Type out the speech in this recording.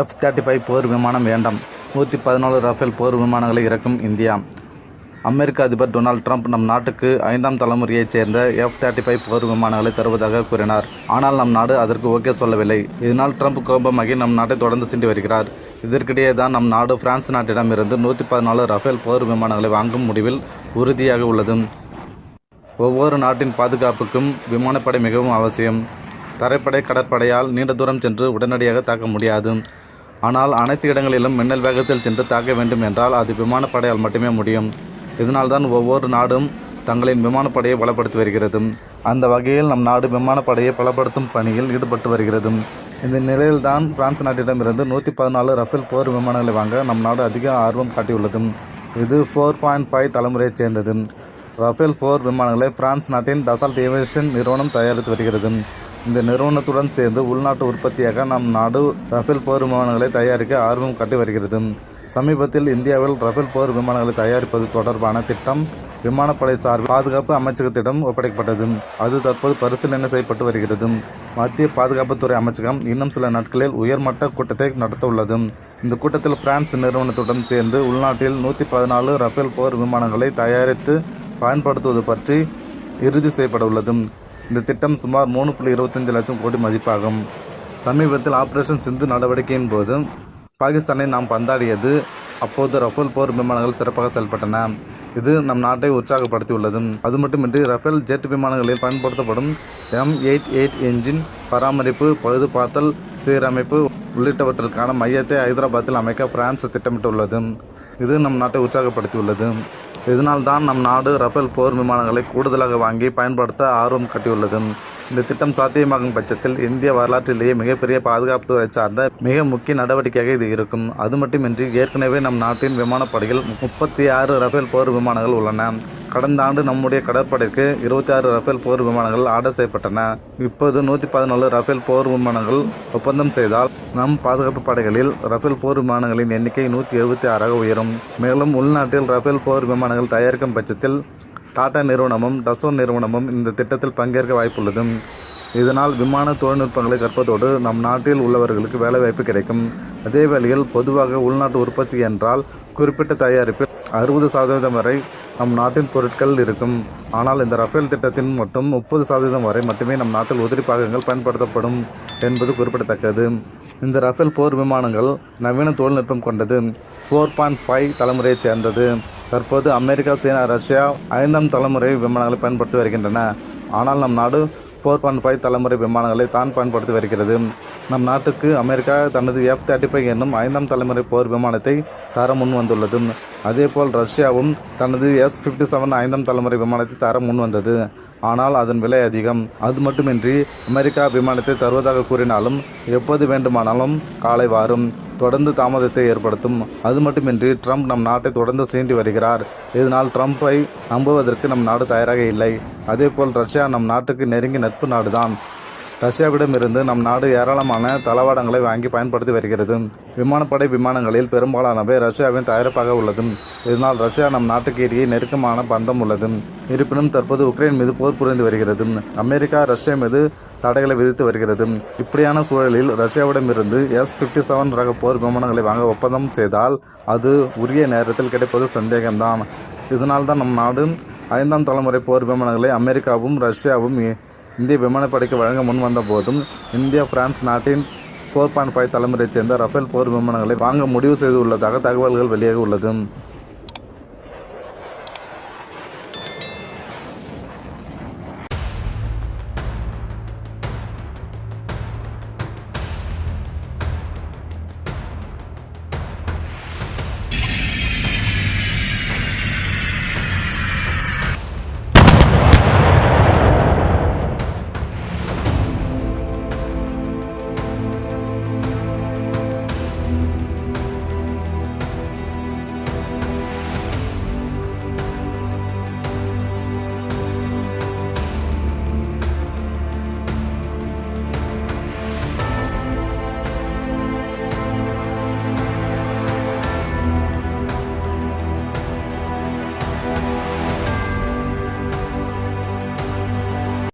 F thirty five போர் விமானம் வேண்டாம். நூற்றி பதினாலு ரஃபேல் போர் விமானங்களை இறக்கும் இந்தியா. அமெரிக்க அதிபர் டொனால்ட் ட்ரம்ப் நம் நாட்டுக்கு ஐந்தாம் தலைமுறையைச் சேர்ந்த எஃப் தேர்ட்டி ஃபைவ் போர் விமானங்களை தருவதாக கூறினார். ஆனால் நம் நாடு அதற்கு ஓகே சொல்லவில்லை. இதனால் ட்ரம்ப் கோபமாகி நம் நாட்டை தொடர்ந்து சென்று வருகிறார். இதற்கிடையே தான் நம் நாடு பிரான்ஸ் நாட்டிடமிருந்து நூற்றி பதினாலு ரஃபேல் போர் விமானங்களை வாங்கும் முடிவில் உறுதியாக உள்ளது. ஒவ்வொரு நாட்டின் பாதுகாப்புக்கும் விமானப்படை மிகவும் அவசியம். தரைப்படை கடற்படையால் நீண்ட தூரம் சென்று உடனடியாக தாக்க முடியாது. ஆனால் அனைத்து இடங்களிலும் மின்னல் வேகத்தில் சென்று தாக்க வேண்டும் என்றால் அது விமானப்படையால் மட்டுமே முடியும். இதனால்தான் ஒவ்வொரு நாடும் தங்களின் விமானப்படையை பலப்படுத்தி வருகிறது. அந்த வகையில் நம் நாடு விமானப்படையை பலப்படுத்தும் பணியில் ஈடுபட்டு வருகிறது. இந்த நிலையில்தான் பிரான்ஸ் நாட்டிடமிருந்து நூற்றி பதினாலு ரஃபேல் போர் விமானங்களை வாங்க நம் நாடு அதிக ஆர்வம் காட்டியுள்ளது. இது ஃபோர் பாயிண்ட் ஃபைவ் தலைமுறையைச் சேர்ந்தது. ரஃபேல் போர் விமானங்களை பிரான்ஸ் நாட்டின் டசால்ட் ஏவியேஷன் நிறுவனம் தயாரித்து வருகிறது. இந்த நிறுவனத்துடன் சேர்ந்து உள்நாட்டு உற்பத்தியாக நம் நாடு ரஃபேல் போர் விமானங்களை தயாரிக்க ஆர்வம் காட்டி வருகிறது. சமீபத்தில் இந்தியாவில் ரஃபேல் போர் விமானங்களை தயாரிப்பது தொடர்பான திட்டம் விமானப்படை சார்பில் பாதுகாப்பு அமைச்சகத்திடம் ஒப்படைக்கப்பட்டது. அது தற்போது பரிசீலனை செய்யப்பட்டு வருகிறது. மத்திய பாதுகாப்புத்துறை அமைச்சகம் இன்னும் சில நாட்களில் உயர்மட்ட கூட்டத்தை நடத்த உள்ளது. இந்த கூட்டத்தில் பிரான்ஸ் நிறுவனத்துடன் சேர்ந்து உள்நாட்டில் நூற்றி பதினாலு ரஃபேல் போர் விமானங்களை தயாரித்து பயன்படுத்துவது பற்றி இறுதி செய்யப்பட உள்ளது. இந்த திட்டம் சுமார் மூணு புள்ளி இருபத்தஞ்சு லட்சம் கோடி மதிப்பாகும். சமீபத்தில் ஆபரேஷன் சிந்து நடவடிக்கையின் போது பாகிஸ்தானை நாம் பந்தாடியது. அப்போது ரஃபேல் போர் விமானங்கள் சிறப்பாக செயல்பட்டன. இது நம் நாட்டை உற்சாகப்படுத்தியுள்ளது. அது மட்டுமின்றி ரஃபேல் ஜெட் விமானங்களில் பயன்படுத்தப்படும் எம் எயிட் எயிட் என்ஜின் பராமரிப்பு பழுதுபார்த்தல் சீரமைப்பு உள்ளிட்டவற்றிற்கான மையத்தை ஹைதராபாத்தில் அமைக்க பிரான்ஸ் திட்டமிட்டுள்ளது. இது நம் நாட்டை உற்சாகப்படுத்தியுள்ளது. இதனால் தான் நம் நாடு ரஃபேல் போர் விமானங்களை கூடுதலாக வாங்கி பயன்படுத்த ஆர்வம் காட்டியுள்ளது. இந்த திட்டம் சாத்தியமாகும் பட்சத்தில் இந்திய வரலாற்றிலேயே மிகப்பெரிய பாதுகாப்புத்துறை சார்ந்த மிக முக்கிய நடவடிக்கையாக இது இருக்கும். அது மட்டுமின்றி ஏற்கனவே நம் நாட்டின் விமானப்படையில் முப்பத்தி ஆறு ரஃபேல் போர் விமானங்கள் உள்ளன. கடந்த ஆண்டு நம்முடைய கடற்படைக்கு இருபத்தி ஆறு ரஃபேல் போர் விமானங்கள் ஆர்டர் செய்யப்பட்டன. இப்போது நூற்றி பதினாலு ரஃபேல் போர் விமானங்கள் ஒப்பந்தம் செய்தால் நம் பாதுகாப்பு படைகளில் ரஃபேல் போர் விமானங்களின் எண்ணிக்கை நூற்றி எழுபத்தி ஆறாக உயரும். மேலும் உள்நாட்டில் ரஃபேல் போர் விமானங்கள் தயாரிக்கும் பட்சத்தில் டாடா நிறுவனமும் டசோ நிறுவனமும் இந்த திட்டத்தில் பங்கேற்க வாய்ப்புள்ளது. இதனால் விமான தொழில்நுட்பங்களை கற்பதோடு நம் நாட்டில் உள்ளவர்களுக்கு வேலைவாய்ப்பு கிடைக்கும். அதே வேளையில் பொதுவாக உள்நாட்டு உற்பத்தி என்றால் குறிப்பிட்ட தயாரிப்பில் அறுபது சதவீதம் வரை நம் நாட்டின் பொருட்கள் இருக்கும். ஆனால் இந்த ரஃபேல் திட்டத்தின் மட்டும் முப்பது சதவீதம் வரை மட்டுமே நம் நாட்டில் உதிரி பாகங்கள் பயன்படுத்தப்படும் என்பது குறிப்பிடத்தக்கது. இந்த ரஃபேல் போர் விமானங்கள் நவீன தொழில்நுட்பம் கொண்டது. ஃபோர் பாயிண்ட் ஃபைவ் தலைமுறையைச் சேர்ந்தது. தற்போது அமெரிக்கா சீனா ரஷ்யா ஐந்தாம் தலைமுறை விமானங்களை பயன்படுத்தி வருகின்றன. ஆனால் நம் நாடு ஃபோர் பாயிண்ட் ஃபைவ் தலைமுறை விமானங்களை தான் பயன்படுத்தி வருகிறது. நம் நாட்டுக்கு அமெரிக்கா தனது எஃப் தேர்ட்டி ஃபைவ் என்னும் ஐந்தாம் தலைமுறை போர் விமானத்தை தர முன் வந்துள்ளது. அதேபோல் ரஷ்யாவும் தனது எஸ் ஃபிஃப்டி செவன் ஐந்தாம் தலைமுறை விமானத்தை தர முன் வந்தது. ஆனால் அதன் விலை அதிகம். அது மட்டுமின்றி அமெரிக்கா விமானத்தை தருவதாக கூறினாலும் எப்போது வேண்டுமானாலும் காலை வாரும். தொடர்ந்து தாமதத்தை ஏற்படுத்தும். அது மட்டுமின்றி ட்ரம்ப் நம் நாட்டை தொடர்ந்து சீண்டி வருகிறார். இதனால் ட்ரம்ப்பை நம்புவதற்கு நம் நாடு தயாராக இல்லை. அதேபோல் ரஷ்யா நம் நாட்டுக்கு நெருங்கி நட்பு நாடுதான். ரஷ்யாவிடமிருந்து நம் நாடு ஏராளமான தளவாடங்களை வாங்கி பயன்படுத்தி வருகிறது. விமானப்படை விமானங்களில் பெரும்பாலானவை ரஷ்யாவின் தயாரிப்பாக உள்ளது. இதனால் ரஷ்யா நம் நாட்டுக்கு இடையே நெருக்கமான பந்தம் உள்ளது. இருப்பினும் தற்போது உக்ரைன் மீது போர் புரிந்து வருகிறது. அமெரிக்கா ரஷ்யா மீது தடைகளை விதித்து வருகிறது. இப்படியான சூழலில் ரஷ்யாவிடமிருந்து எஸ் ஃபிஃப்டி செவன் ரக போர் விமானங்களை வாங்க ஒப்பந்தம் செய்தால் அது உரிய நேரத்தில் கிடைப்பது சந்தேகம்தான். இதனால்தான் நம் நாடு ஐந்தாம் தலைமுறை போர் விமானங்களை அமெரிக்காவும் ரஷ்யாவும் இந்திய விமானப்படைக்கு வழங்க முன் வந்த போதும் இந்தியா பிரான்ஸ் நாட்டின் ஃபோர் பாயிண்ட் ஃபைவ் தலைமுறையைச் சேர்ந்த ரஃபேல் போர் விமானங்களை வாங்க முடிவு செய்துள்ளதாக தகவல்கள் வெளியாக உள்ளது.